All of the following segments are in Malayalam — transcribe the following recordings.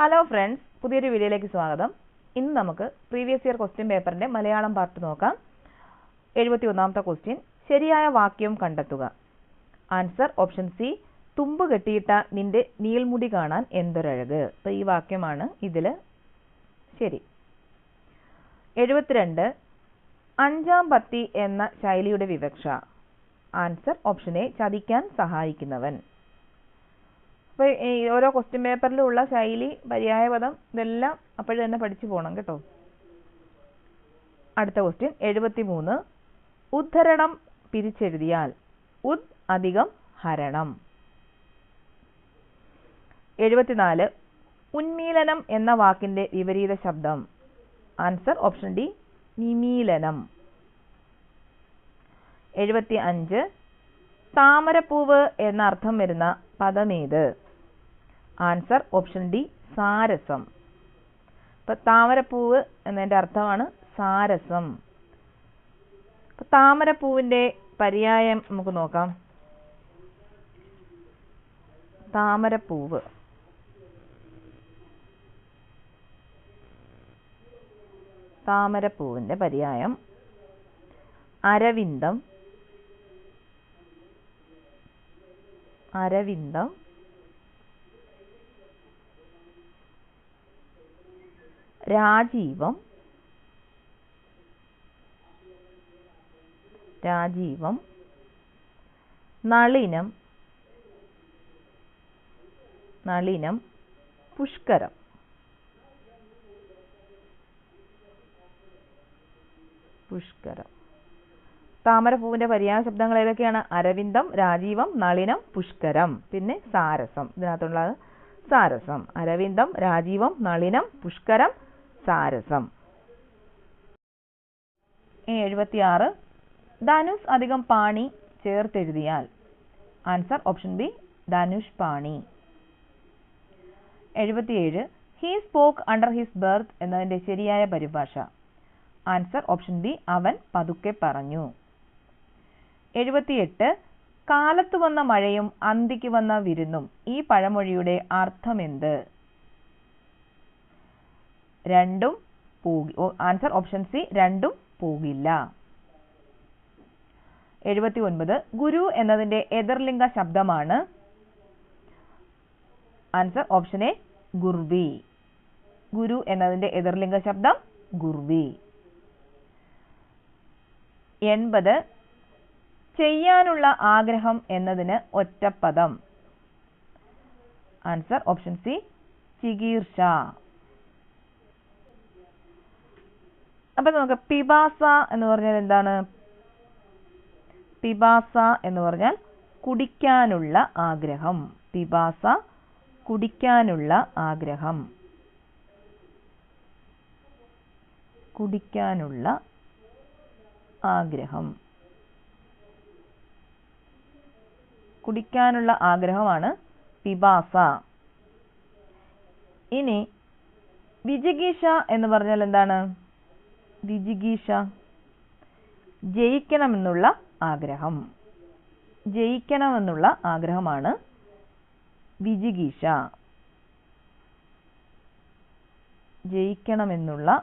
ഹലോ ഫ്രണ്ട്സ് പുതിയൊരു വീഡിയോയിലേക്ക് സ്വാഗതം. ഇന്ന് നമുക്ക് പ്രീവിയസ് ഇയർ ക്വസ്റ്റ്യൻ പേപ്പറിന്റെ മലയാളം പാർട്ട് നോക്കാം. എഴുപത്തി ഒന്നാമത്തെ ക്വസ്റ്റ്യൻ ശരിയായ വാക്യം കണ്ടെത്തുക. ആൻസർ ഓപ്ഷൻ സി തുമ്പ് കെട്ടിയിട്ട നിന്റെ നീൽമുടി കാണാൻ എന്തൊരഴക്? അപ്പൊ ഈ വാക്യമാണ് ഇതിൽ ശരി. എഴുപത്തിരണ്ട് അഞ്ചാം പത്തി എന്ന ശൈലിയുടെ വിവക്ഷ. ആൻസർ ഓപ്ഷൻ എ ചതിക്കാൻ സഹായിക്കുന്നവൻ. അപ്പൊ ഈ ഓരോ ക്വസ്റ്റ്യൻ പേപ്പറിലുള്ള ശൈലി പര്യായപദം ഇതെല്ലാം അപ്പോഴും തന്നെ പഠിച്ചു പോകണം കേട്ടോ. അടുത്ത ക്വസ്റ്റ്യൻ എഴുപത്തി മൂന്ന് ഉദ്ധരണം പിരിച്ചെഴുതിയാൽ ഉദ് അധികം ഹരണം. എഴുപത്തിനാല്. ഉന്മീലനം എന്ന വാക്കിന്റെ വിപരീത ശബ്ദം. ആൻസർ ഓപ്ഷൻ ഡി നിമീലനം. എഴുപത്തി അഞ്ച് താമരപ്പൂവ് എന്ന അർത്ഥം വരുന്ന പദമേത് ആൻസർ ഓപ്ഷൻ ഡി സാരസം. ഇപ്പൊ താമരപ്പൂവ് എന്നതിന്റെ അർത്ഥമാണ് സാരസം. ഇപ്പൊ താമരപ്പൂവിന്റെ പര്യായം നമുക്ക് നോക്കാം. താമരപ്പൂവ്. താമരപ്പൂവിന്റെ പര്യായം. അരവിന്ദം. അരവിന്ദം. രാജീവം രാജീവം നളിനം നളിനം പുഷ്കരം. പുഷ്കരം. താമരപ്പൂവിന്റെ പര്യായ ശബ്ദങ്ങൾ ഏതൊക്കെയാണ്? അരവിന്ദം രാജീവം നളിനം പുഷ്കരം. പിന്നെ സാരസം. ഇതിനകത്തുള്ളത് സാരസം. അരവിന്ദം രാജീവം നളിനം പുഷ്കരം സാരസം. എഴുപത്തിയാറ്. ധനുഷ് അധികം പാണി ചേർത്തെഴുതിയാൽ. ആൻസർ ഓപ്ഷൻ ബി ധനുഷ് പാണി. എഴുപത്തിയേഴ്. He spoke under his birth എന്നതിന്റെ ശരിയായ പരിഭാഷ. ആൻസർ ഓപ്ഷൻ ബി അവൻ പതുക്കെ പറഞ്ഞു. എഴുപത്തിയെട്ട്. കാലത്ത് വന്ന മഴയും അന്തിക്ക് വന്ന വിരുന്നും ഈ പഴമൊഴിയുടെ അർത്ഥമെന്ത്? രണ്ടും പോകി ആൻസർ ഓപ്ഷൻ സി രണ്ടും പോകില്ല. എഴുപത്തി ഒൻപത് ഗുരു എന്നതിന്റെ എതിർലിംഗ ശബ്ദമാണ് ആൻസർ ഓപ്ഷൻ എ ഗുർവി. ഗുരു എന്നതിന്റെ എതിർലിംഗ ശബ്ദം ഗുർവി. എൺപത് ചെയ്യാനുള്ള ആഗ്രഹം എന്നതിന് ഒറ്റപ്പദം. ആൻസർ ഓപ്ഷൻ സി ചികീർഷ അപ്പൊ നമുക്ക് പിബാസ എന്ന് പറഞ്ഞാൽ എന്താണ്? പിബാസ എന്ന് പറഞ്ഞാൽ കുടിക്കാനുള്ള ആഗ്രഹം. പിബാസ കുടിക്കാനുള്ള ആഗ്രഹം. കുടിക്കാനുള്ള ആഗ്രഹം. കുടിക്കാനുള്ള ആഗ്രഹമാണ് പിബാസ ഇനി വിജിഗീഷ എന്ന് പറഞ്ഞാൽ എന്താണ്? വിജിഗീഷ ജയിക്കണമെന്നുള്ള ആഗ്രഹം. ജയിക്കണമെന്നുള്ള ആഗ്രഹമാണ് വിജിഗീഷ ജയിക്കണമെന്നുള്ള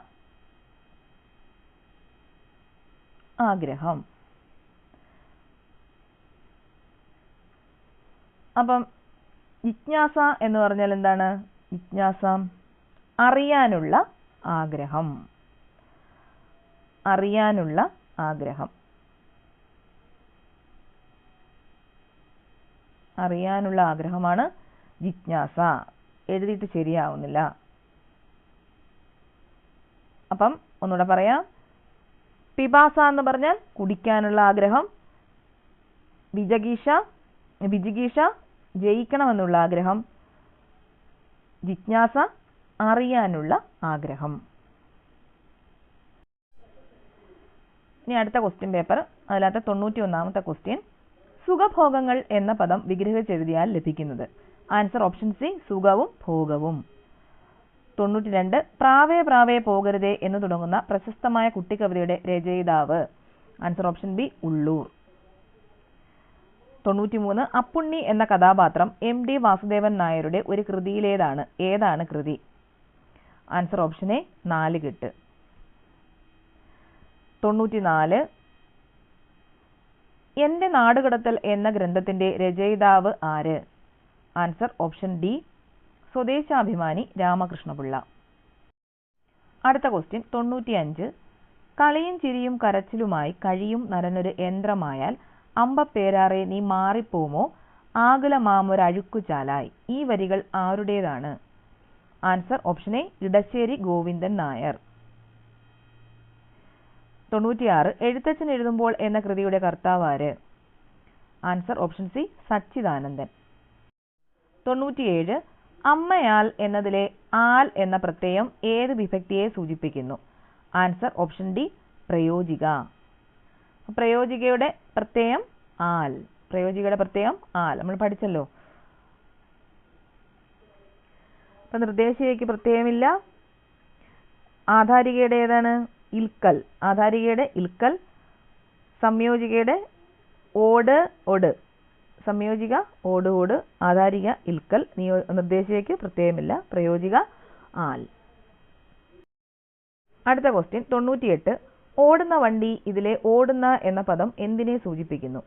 ആഗ്രഹം. അപ്പം ജിജ്ഞാസ എന്ന് പറഞ്ഞാൽ എന്താണ്? ജിജ്ഞാസ അറിയാനുള്ള ആഗ്രഹം. അറിയാനുള്ള ആഗ്രഹം. അറിയാനുള്ള ആഗ്രഹമാണ് ജിജ്ഞാസ. എഴുതിയിട്ട് ശരിയാവുന്നില്ല. അപ്പം ഒന്നുകൂടെ പറയാം. പിപാസ എന്ന് പറഞ്ഞാൽ കുടിക്കാനുള്ള ആഗ്രഹം. വിജഗീഷ വിജിഗീഷ ജയിക്കണമെന്നുള്ള ആഗ്രഹം. ജിജ്ഞാസ അറിയാനുള്ള ആഗ്രഹം. ഇനി അടുത്ത ക്വസ്റ്റ്യൻ പേപ്പർ അതിനകത്ത് തൊണ്ണൂറ്റി ഒന്നാമത്തെ ക്വസ്റ്റ്യൻ സുഖഭോഗങ്ങൾ എന്ന പദം വിഗ്രഹിച്ചെഴുതിയാൽ ലഭിക്കുന്നത്. ആൻസർ ഓപ്ഷൻ സി സുഖവും ഭോഗവും. തൊണ്ണൂറ്റി രണ്ട് പ്രാവേ പ്രാവേ പോകരുതേ എന്ന് തുടങ്ങുന്ന പ്രശസ്തമായ കുട്ടിക്കവിതയുടെ രചയിതാവ്. Answer option B Ulloor. തൊണ്ണൂറ്റിമൂന്ന് അപ്പുണ്ണി എന്ന കഥാപാത്രം എം ഡി വാസുദേവൻ നായരുടെ ഒരു കൃതിയിലേതാണ് ഏതാണ് കൃതി? ആൻസർ ഓപ്ഷൻ എ നാല് കെട്ട്. തൊണ്ണൂറ്റിനാല്. എന്റെ നാടുകടത്തൽ എന്ന ഗ്രന്ഥത്തിന്റെ രചയിതാവ് ആര്? Answer option D Swadeshabhimani Ramakrishna Pillai. അടുത്ത ക്വസ്റ്റ്യൻ തൊണ്ണൂറ്റിയഞ്ച്. കളിയും ചിരിയും കരച്ചിലുമായി കഴിയും നരനൊരു യന്ത്രമായാൽ അമ്പപ്പേരാറെ നീ മാറിപ്പോമോ? ആകുല മാമൊരഴുക്കുചാലായി ഈ വരികൾ ആരുടേതാണ്? Answer option A Edasseri Govindan Nair. തൊണ്ണൂറ്റിയാറ് എഴുത്തച്ഛൻ എഴുതുമ്പോൾ എന്ന കൃതിയുടെ കർത്താവ് ആര്? Answer option C Sachidanandan. തൊണ്ണൂറ്റിയേഴ് അമ്മയാൽ എന്നതിലെ ആൽ എന്ന പ്രത്യയം ഏത് വിഭക്തിയെ സൂചിപ്പിക്കുന്നു? ആൻസർ ഓപ്ഷൻ ഡി പ്രയോജിക. പ്രയോജികയുടെ പ്രത്യയം ആൽ. പ്രയോജികയുടെ പ്രത്യയം ആൽ. നമ്മൾ പഠിച്ചല്ലോ. അപ്പൊ പ്രത്യയമില്ല. ആധാരികയുടെ ഏതാണ്? ഇൽക്കൽ ആധാരികയുടെ ഇൽക്കൽ സംയോജികയുടെ ഓട് ഒട്. സംയോജിക ഓട് ഓട് ആധാരിക ഇൽക്കൽ നിയോ നിർദ്ദേശികയ്ക്ക് പ്രത്യയമില്ല പ്രയോജിക ആൽ. അടുത്ത ക്വസ്റ്റ്യൻ തൊണ്ണൂറ്റിയെട്ട്. ഓടുന്ന വണ്ടി ഇതിലെ ഓടുന്ന എന്ന പദം എന്തിനെ സൂചിപ്പിക്കുന്നു?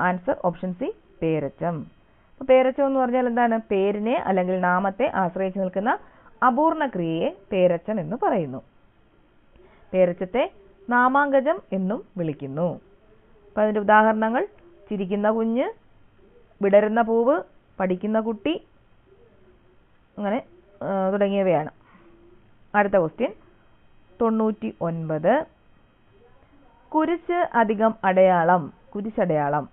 ആൻസർ ഓപ്ഷൻ സി പേരച്ചം. അപ്പോൾ പേരച്ചം എന്ന് പറഞ്ഞാൽ എന്താണ്? പേരിനെ അല്ലെങ്കിൽ നാമത്തെ ആശ്രയിച്ച് നിൽക്കുന്ന അപൂർണ ക്രിയയെ പേരച്ചം എന്ന് പറയുന്നു. പേരച്ചത്തെ നാമാങ്കജം എന്നും വിളിക്കുന്നു. അപ്പം അതിന്റെ ഉദാഹരണങ്ങൾ. ചിരിക്കുന്ന കുഞ്ഞ് വിടരുന്ന പൂവ് പഠിക്കുന്ന കുട്ടി അങ്ങനെ തുടങ്ങിയവയാണ്. അടുത്ത ക്വസ്റ്റ്യൻ തൊണ്ണൂറ്റി ഒൻപത് കുരിശ് അധികം അടയാളം കുരിശടയാളം.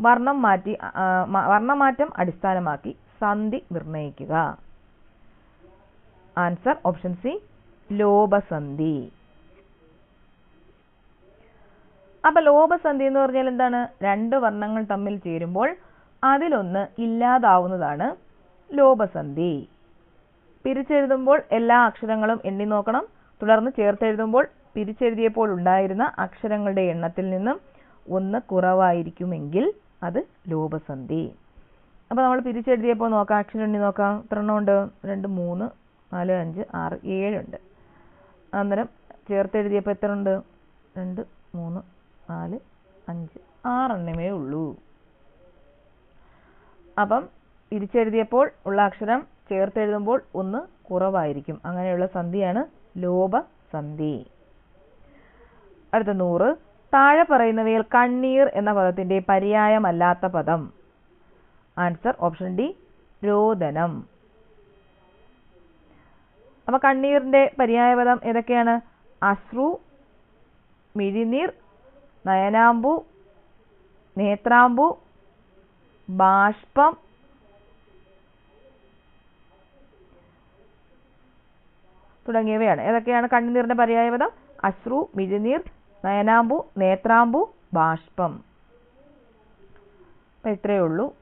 വർണം മാറ്റി വർണമാറ്റം അടിസ്ഥാനമാക്കി സന്ധി നിർണയിക്കുക ആൻസർ ഓപ്ഷൻ സി ലോപസന്ധി. അപ്പൊ ലോപസന്ധി എന്ന് പറഞ്ഞാൽ എന്താണ്? രണ്ട് വർണങ്ങൾ തമ്മിൽ ചേരുമ്പോൾ അതിലൊന്ന് ഇല്ലാതാവുന്നതാണ് ലോപസന്ധി. പിരിച്ചെഴുതുമ്പോൾ എല്ലാ അക്ഷരങ്ങളും എണ്ണി നോക്കണം. തുടർന്ന് ചേർത്തെഴുതുമ്പോൾ പിരിച്ചെഴുതിയപ്പോൾ ഉണ്ടായിരുന്ന അക്ഷരങ്ങളുടെ എണ്ണത്തിൽ നിന്നും ഒന്ന് കുറവായിരിക്കുമെങ്കിൽ അത് ലോപസന്ധി. അപ്പോൾ നമ്മൾ പിരിച്ചെഴുതിയപ്പോൾ നോക്കാം. അക്ഷരം എണ്ണി നോക്കാം. എത്ര എണ്ണം ഉണ്ട്? രണ്ട് മൂന്ന് നാല് അഞ്ച് ആറ് ഏഴുണ്ട് അന്നേരം ചേർത്തെഴുതിയപ്പോൾ എത്ര ഉണ്ട്? രണ്ട് മൂന്ന് നാല് അഞ്ച് ആറെണ്ണമേ ഉള്ളൂ. അപ്പം തിരിച്ചെഴുതിയപ്പോൾ ഉള്ള അക്ഷരം ചേർത്തെഴുതുമ്പോൾ ഒന്ന് കുറവായിരിക്കും. അങ്ങനെയുള്ള സന്ധിയാണ് ലോപസന്ധി. അടുത്ത നൂറ് താഴെ പറയുന്നവയിൽ കണ്ണീർ എന്ന പദത്തിന്റെ പര്യായമല്ലാത്ത പദം. ആൻസർ ഓപ്ഷൻ ഡി രോദനം. അപ്പൊ കണ്ണീറിന്റെ പര്യായപദം ഏതൊക്കെയാണ്? അശ്രു മിഴിനീർ നയനാമ്പു നേത്രാമ്പു ബാഷ്പം തുടങ്ങിയവയാണ്. ഏതൊക്കെയാണ് കണ്ണുനീറിന്റെ പര്യായപദം അശ്രു മിഴിനീർ നയനാമ്പു നേത്രാമ്പു ബാഷ്പം. ഇത്രയേ ഉള്ളൂ.